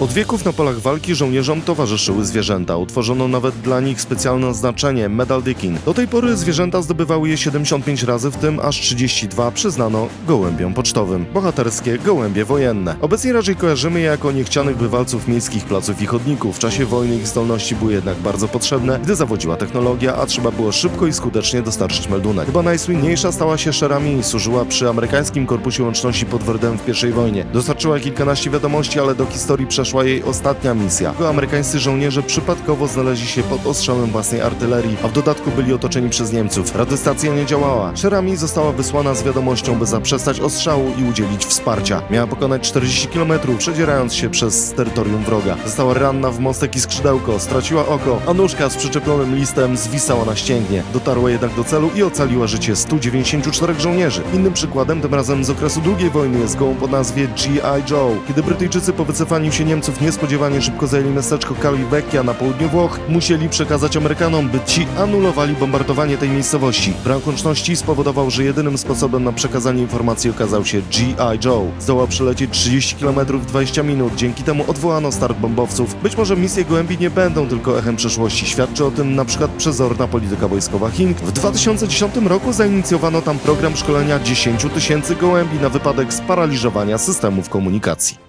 Od wieków na polach walki żołnierzom towarzyszyły zwierzęta. Utworzono nawet dla nich specjalne oznaczenie Medal Dickin. Do tej pory zwierzęta zdobywały je 75 razy, w tym aż 32 przyznano gołębiom pocztowym. Bohaterskie gołębie wojenne. Obecnie raczej kojarzymy je jako niechcianych bywalców miejskich placów i chodników. W czasie wojny ich zdolności były jednak bardzo potrzebne, gdy zawodziła technologia, a trzeba było szybko i skutecznie dostarczyć meldunek. Chyba najsłynniejsza stała się Sherami i służyła przy amerykańskim Korpusie Łączności pod Verdun w I wojnie. Dostarczyła kilkanaście wiadomości, ale do historii przeszła jej ostatnia misja. Amerykańscy żołnierze przypadkowo znaleźli się pod ostrzałem własnej artylerii, a w dodatku byli otoczeni przez Niemców. Radiostacja nie działała. Sherami została wysłana z wiadomością, by zaprzestać ostrzału i udzielić wsparcia. Miała pokonać 40 km, przedzierając się przez terytorium wroga. Została ranna w mostek i skrzydełko, straciła oko, a nóżka z przyczepionym listem zwisała na ścięgnie. Dotarła jednak do celu i ocaliła życie 194 żołnierzy. Innym przykładem, tym razem z okresu II wojny, jest gołąb o nazwie G.I. Joe. Kiedy Brytyjczycy po wycofaniu się Niemców niespodziewanie szybko zajęli miasteczko Calivecchia na południu Włoch, musieli przekazać Amerykanom, by ci anulowali bombardowanie tej miejscowości. Brak łączności spowodował, że jedynym sposobem na przekazanie informacji okazał się G.I. Joe. Zdołał przelecieć 30 km w 20 minut, dzięki temu odwołano start bombowców. Być może misje gołębi nie będą tylko echem przeszłości. Świadczy o tym na przykład przezorna polityka wojskowa Chin. W 2010 roku zainicjowano tam program szkolenia 10 tysięcy gołębi na wypadek sparaliżowania systemów komunikacji.